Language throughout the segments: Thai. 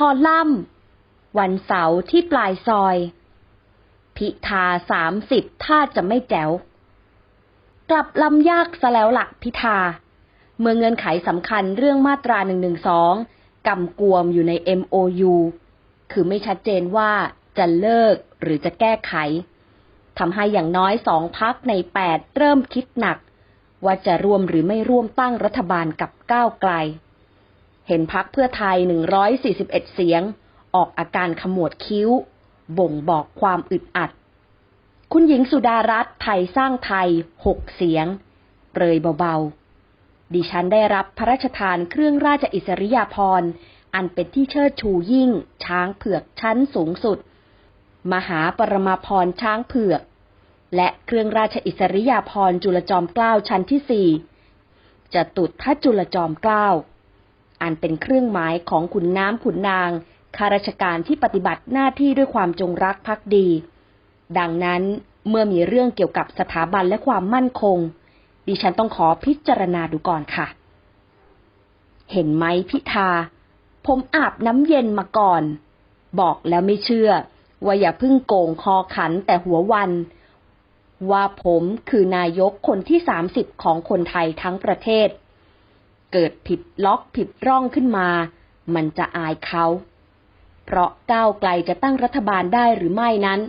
คอลัมน์ วันเสาร์ที่ปลายซอย พิธาสามสิบถ้าจะไม่แจ๋ว กลับลำยากซะแล้วหลักพิธา เมื่อเงื่อนไขสำคัญเรื่องมาตรา1นึกำกวมอยู่ใน MOU คือไม่ชัดเจนว่าจะเลิกหรือจะแก้ไขทำให้อย่างน้อยสองพักในแปดเริ่มคิดหนัก ว่าจะร่วมหรือไม่ร่วมตั้งรัฐบาลกับก้าวไกล เห็นพักเพื่อไทย 141 เสียง ออกอาการขมวดคิ้ว บ่งบอกความอึดอัด คุณหญิงสุดารัตน์ไทยสร้างไทย 6 เสียง เปรยเบาๆ ดิฉันได้รับพระราชทานเครื่องราชอิสริยาภรณ์ อันเป็นที่เชิดชูยิ่ง ช้างเผือกชั้นสูงสุด มหาปรมาภรณ์ช้างเผือก และเครื่องราชอิสริยาภรณ์จุลจอมเกล้าชั้นที่สี่จะตุดทัจุลจอมเกล้า อันเป็นเครื่องหมายของขุนน้ำขุนนางข้าราชการที่ปฏิบัติหน้าที่ด้วยความจงรักภักดี ดังนั้นเมื่อมีเรื่องเกี่ยวกับสถาบันและความมั่นคง ดิฉันต้องขอพิจารณาดูก่อนค่ะ เห็นไหมพิธา ผมอาบน้ำเย็นมาก่อน บอกแล้วไม่เชื่อ ว่าอย่าพิ่งโกงคอขันแต่หัววัน ว่าผมคือนายกคนที่สามสิบของคนไทยทั้งประเทศ เกิดผิดล็อกผิดร่องขึ้นมา มันจะอายเขา เพราะก้าวไกลจะตั้งรัฐบาลได้หรือไม่นั้น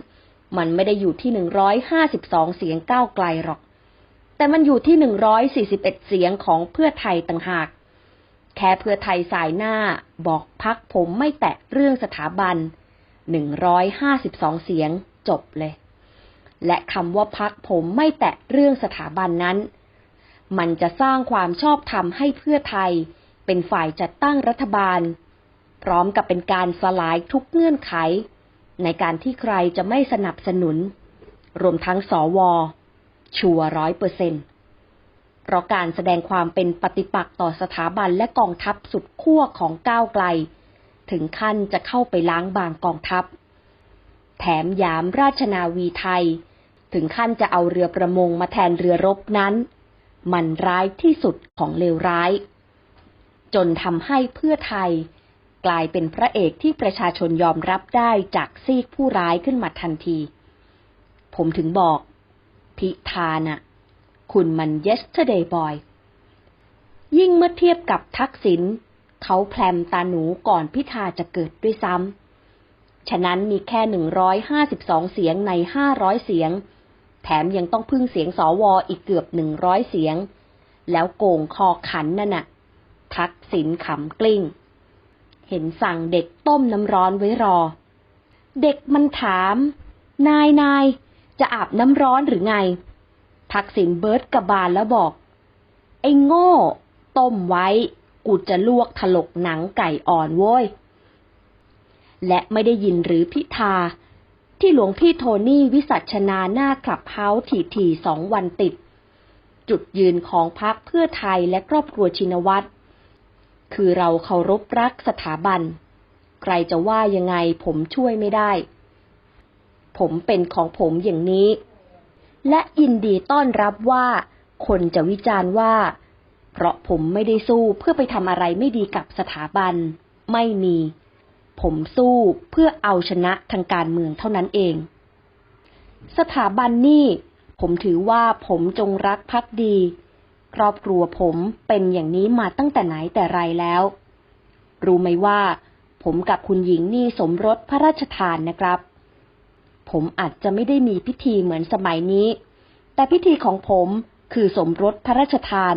มันไม่ได้อยู่ที่หนึ่งร้อยห้าสิบสองเสียงก้าวไกลหรอก แต่มันอยู่ที่หนึ่งร้อยสี่สิบเสียงของเพื่อไทยต่างหาก แค่เพื่อไทยสายหน้าบอกพักผมไม่แตะเรื่องสถาบันหนึ่งร้อยห้าสิบสองเสียงจบเลย และคำว่าพักผมไม่แตะเรื่องสถาบันนั้น มันจะสร้างความชอบธรรมให้เพื่อไทย เป็นฝ่ายจัดตั้งรัฐบาล พร้อมกับเป็นการสลายทุกเงื่อนไข ในการที่ใครจะไม่สนับสนุน รวมทั้งสวชัวร้อยเปอร์เซ็นต์เพราะการแสดงความเป็นปฏิปักษ์ต่อสถาบันและกองทัพสุดขั้วของก้าวไกล ถึงขั้นจะเข้าไปล้างบางกองทัพ แถมยามราชนาวีไทย ถึงขั้นจะเอาเรือประมงมาแทนเรือรบนั้น มันร้ายที่สุดของเลวร้าย จนทำให้เพื่อไทย กลายเป็นพระเอกที่ประชาชนยอมรับได้จากซีกผู้ร้ายขึ้นมาทันที ผมถึงบอก พิธาน่ะ คุณมัน yesterday boy ยิ่งเมื่อเทียบกับทักษิณเขาแพลมตาหนูก่อนพิธาจะเกิดด้วยซ้ำฉะนั้นมีแค่ 152 เสียงใน 500 เสียง ถมยังต้องพึ่งเสียงสอวออีกเกือบ100เสียง แล้วโกงคอขันนั่นน่ะ ทักษิณขำกลิ้ง เห็นสั่งเด็กต้มน้ำร้อนไว้รอ เด็กมันถาม นายนายจะอาบน้ำร้อนหรือไง ทักษิณเบิร์ดกระบาลแล้วบอก ไอ้โง่ ต้มไว้ กูจะลวกถลกหนังไก่อ่อนโว้ย และไม่ได้ยินหรือพิธา ที่หลวงพี่โทนี่วิสัชนาหน้าคลับเฮาส์ถี่ๆสองวันติด จุดยืนของพรรคเพื่อไทยและครอบครัวชินวัตรคือเราเคารพรักสถาบัน ใครจะว่ายังไงผมช่วยไม่ได้ ผมเป็นของผมอย่างนี้ และยินดีต้อนรับว่า คนจะวิจารณ์ว่า เพราะผมไม่ได้สู้เพื่อไปทำอะไรไม่ดีกับสถาบัน ไม่มี ผมสู้เพื่อเอาชนะทางการเมืองเท่านั้นเอง สถาบันนี่ผมถือว่าผมจงรักภักดี ครอบครัวผมเป็นอย่างนี้มาตั้งแต่ไหนแต่ไรแล้ว รู้ไหมว่า ผมกับคุณหญิงนี่สมรสพระราชทานนะครับ ผมอาจจะไม่ได้มีพิธีเหมือนสมัยนี้ แต่พิธีของผมคือสมรสพระราชทาน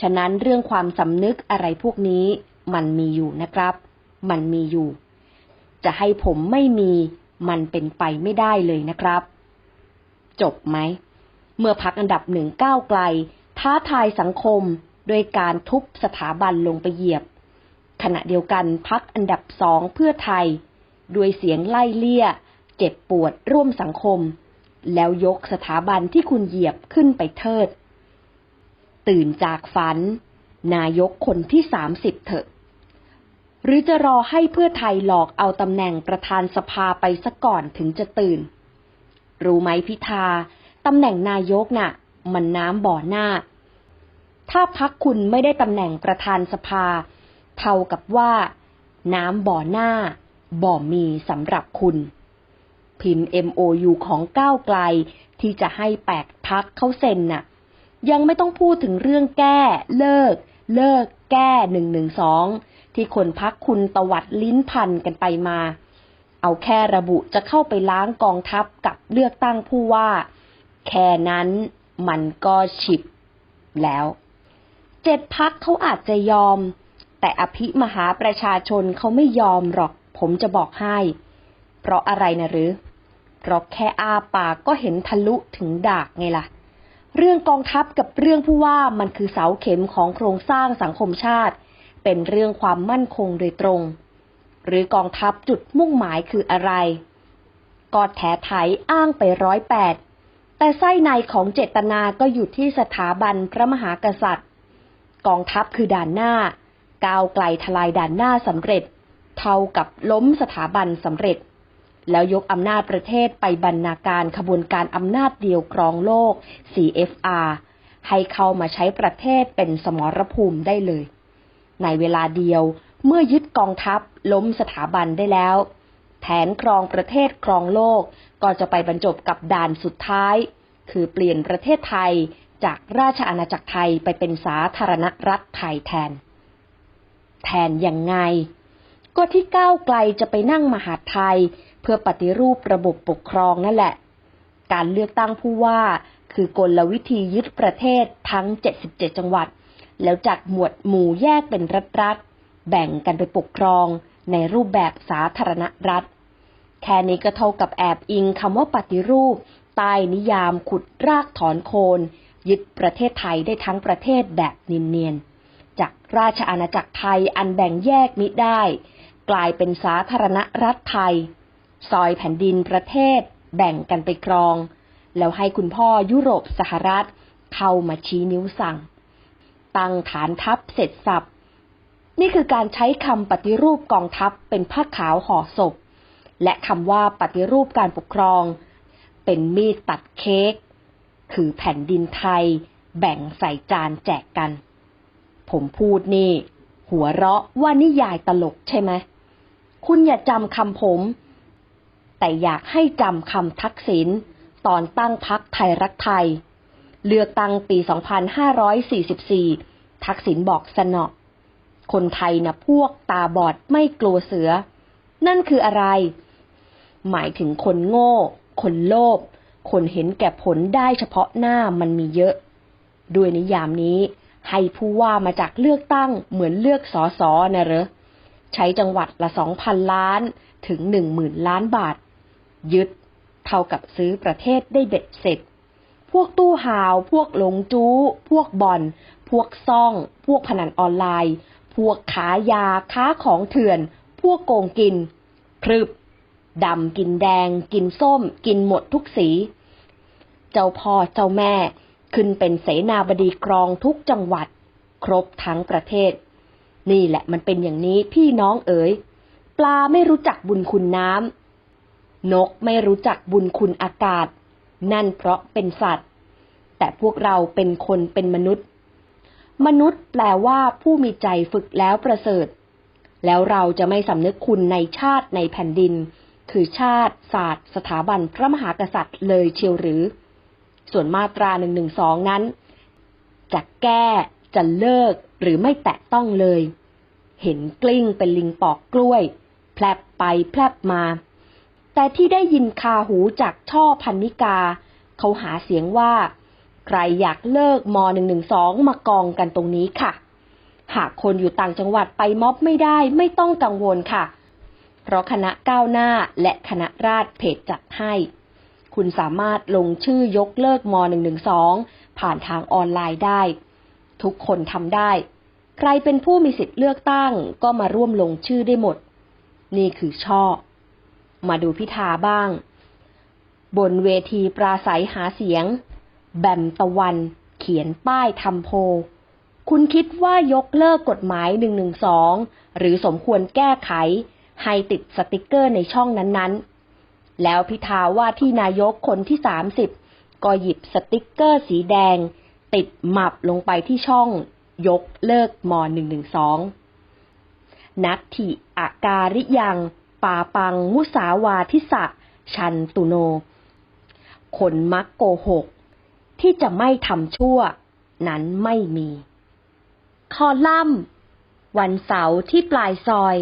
ฉะนั้นเรื่องความสำนึกอะไรพวกนี้มันมีอยู่นะครับ มันมีอยู่ จะให้ผมไม่มีมันเป็นไปไม่ได้เลยนะครับ จบไหม เมื่อพักอันดับหนึ่งก้าวไกล ท้าทายสังคมโดยการทุบสถาบันลงไปเหยียบ ขณะเดียวกันพักอันดับสองเพื่อไทย ด้วยเสียงไล่เลี่ย เจ็บปวดร่วมสังคม แล้วยกสถาบันที่คุณเหยียบขึ้นไปเทิด ตื่นจากฝัน นายกคนที่สามสิบเถอะ รือจะรอให้เพื่อไทยหลอกเอาตำแหน่งประธานสภาไปซะก่อนถึงจะตื่น รู้ไหมพิธาตำแหน่งนายกน่ะ มันน้ำบ่อหน้า ถ้าพักคุณไม่ได้ตำแหน่งประธานสภา เท่ากับว่า น้ำบ่อหน้า บ่อมีสำหรับคุณ พิมพ์ MOU ของก้าวไกลที่จะให้แปดพักเข้าเซ็นน่ะ ยังไม่ต้องพูดถึงเรื่องแก้ เลิก เลิก แก้หนึ่งหนึ่งสอง ที่คนพักคุณตวัดลิ้นพันกันไปมา เอาแค่ระบุจะเข้าไปล้างกองทัพกับเลือกตั้งผู้ว่า แค่นั้นมันก็ฉิบแล้วเจ็ดพักเขาอาจจะยอม แต่อภิมหาประชาชนเขาไม่ยอมหรอก ผมจะบอกให้ เพราะอะไรนะหรือ เพราะแค่อาปากก็เห็นทะลุถึงดากไงล่ะ เรื่องกองทัพกับเรื่องผู้ว่ามันคือเสาเข็มของโครงสร้างสังคมชาติ เป็นเรื่องความมั่นคงโดยตรง หรือกองทัพจุดมุ่งหมายคืออะไรกอดแถไถอ้างไปร้อยแปดแต่ไส้ในของเจตนาก็อยู่ที่สถาบันพระมหากษัตริย์ กองทัพคือด่านหน้า ก้าวไกลทลายด่านหน้าสำเร็จ เท่ากับล้มสถาบันสำเร็จ แล้วยกอำนาจประเทศไปบรรณาการขบวนการอำนาจเดียวครองโลก CFR ให้เข้ามาใช้ประเทศเป็นสมรภูมิได้เลย ในเวลาเดียวเมื่อยึดกองทัพล้มสถาบันได้แล้ว แผนครองประเทศครองโลกก็จะไปบรรจบกับด่านสุดท้าย คือเปลี่ยนประเทศไทยจากราชอาณาจักรไทยไปเป็นสาธารณรัฐไทยแทน แทนยังไง ก็ที่ก้าวไกลจะไปนั่งมหาไทย เพื่อปฏิรูประบบปกครองนั่นแหละ การเลือกตั้งผู้ว่าคือกลวิธียึดประเทศทั้ง 77 จังหวัด แล้วจัดหมวดหมู่แยกเป็นรัฐๆแบ่งกันไปปกครองในรูปแบบสาธารณรัฐ แค่นี้ก็เท่ากับแอบอิงคำว่าปฏิรูปใต้นิยามขุดรากถอนโคน ยึดประเทศไทยได้ทั้งประเทศแบบเนียนๆ จากราชอาณาจักรไทยอันแบ่งแยกมิได้ กลายเป็นสาธารณรัฐไทย ซอยแผ่นดินประเทศ แบ่งกันไปครอง แล้วให้คุณพ่อยุโรปสหรัฐเข้ามาชี้นิ้วสั่ง ตั้งฐานทัพเสร็จสับ นี่คือการใช้คำปฏิรูปกองทัพเป็นผ้าขาวห่อศพ และคำว่าปฏิรูปการปกครอง เป็นมีดตัดเค้กคือแผ่นดินไทย แบ่งใส่จานแจกกัน ผมพูดนี่ หัวเราะว่านิยายตลกใช่ไหมคุณอย่าจำคำผม แต่อยากให้จำคำทักษิณตอนตั้งพักไทยรักไทย เลือกตั้งปี 2544 ทักษิณบอกสนอคนไทยนะพวกตาบอดไม่กลัวเสือ นั่นคืออะไร หมายถึงคนโง่ คนโลภ คนเห็นแก่ผลได้เฉพาะหน้ามันมีเยอะ ด้วยนิยามนี้ ให้ผู้ว่ามาจากเลือกตั้งเหมือนเลือกสอสอนะเหรอ ใช้จังหวัดละสองพันล้านถึงหนึ่งหมื่นล้านบาท ยึดเท่ากับซื้อประเทศได้เบ็ดเสร็จ พวกตู้หาว พวกหลงจู้ พวกบอลพวกซ่อง พวกพนันออนไลน์ พวกขายา ค้าของเถื่อน พวกโกงกิน พรึบ ดำกินแดง กินส้ม กินหมดทุกสี เจ้าพ่อเจ้าแม่ ขึ้นเป็นเสนาบดีกรองทุกจังหวัด ครบทั้งประเทศ นี่แหละมันเป็นอย่างนี้พี่น้องเอ๋ย ปลาไม่รู้จักบุญคุณน้ำนกไม่รู้จักบุญคุณอากาศ นั่นเพราะเป็นสัตว์ แต่พวกเราเป็นคนเป็นมนุษย์ มนุษย์แปลว่าผู้มีใจฝึกแล้วประเสริฐ แล้วเราจะไม่สำนึกคุณในชาติในแผ่นดิน คือชาติศาสตร์ สถาบันพระมหากษัตริย์เลยเชียวหรือ ส่วนมาตราหนึ่งหนึ่งสองนั้น จะแก้จะเลิกหรือไม่แตะต้องเลย เห็นกลิ้งเป็นลิงปอกกล้วยแพลบไปแพลบมา แต่ที่ได้ยินคาหูจากช่อพันนิกา เขาหาเสียงว่า ใครอยากเลิกม .112 มากองกันตรงนี้ค่ะ หากคนอยู่ต่างจังหวัดไปม็อบไม่ได้ไม่ต้องกังวลค่ะ เพราะคณะก้าวหน้าและคณะราษฎรเพจจัดให้ คุณสามารถลงชื่อยกเลิกม .112 ผ่านทางออนไลน์ได้ ทุกคนทำได้ ใครเป็นผู้มีสิทธิ์เลือกตั้งก็มาร่วมลงชื่อได้หมด นี่คือช่อ มาดูพิธาบ้าง บนเวทีปราศัยหาเสียง แบมตะวัน เขียนป้ายทำโพ คุณคิดว่ายกเลิกกฎหมาย 112 หรือสมควรแก้ไข ให้ติดสติกเกอร์ในช่องนั้นๆ แล้วพิธาว่าที่นายกคนที่ 30 ก็หยิบสติกเกอร์สีแดง ติดหมับลงไปที่ช่อง ยกเลิกม .112 นัตถิอาการิยัง ปาปังมุสาวาทิสะ ชันตุโน คนมักโกหก ที่จะไม่ทำชั่ว นั้นไม่มี คอลัมน์วันเสาร์ที่ปลายซอย